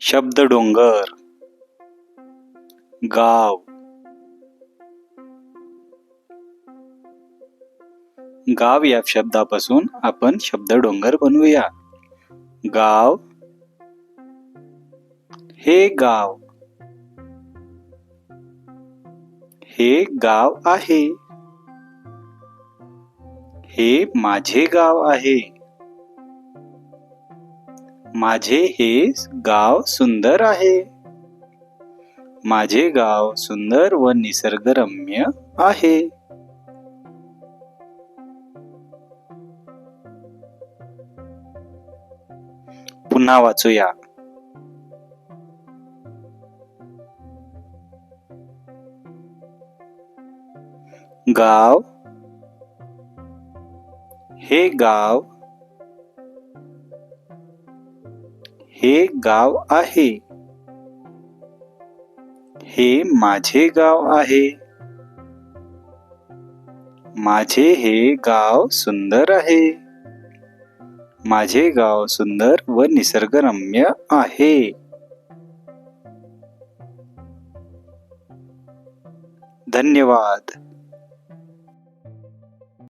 शब्द डोंगर गाव गाव या शब्दापासून आपण शब्द डोंगर बनवूया. गाव हे गाव. हे गाव आहे. हे माझे गाव आहे. माझे हे गाव सुंदर आहे. माझे गाव सुंदर व निसर्गरम्य आहे. पुन्हा वाचूया. गाव. हे गाव हे गाव आहे. हे माझे गाव आहे. माझे हे गाव सुंदर आहे. माझे गाव सुंदर व निसर्गरम्य आहे. धन्यवाद.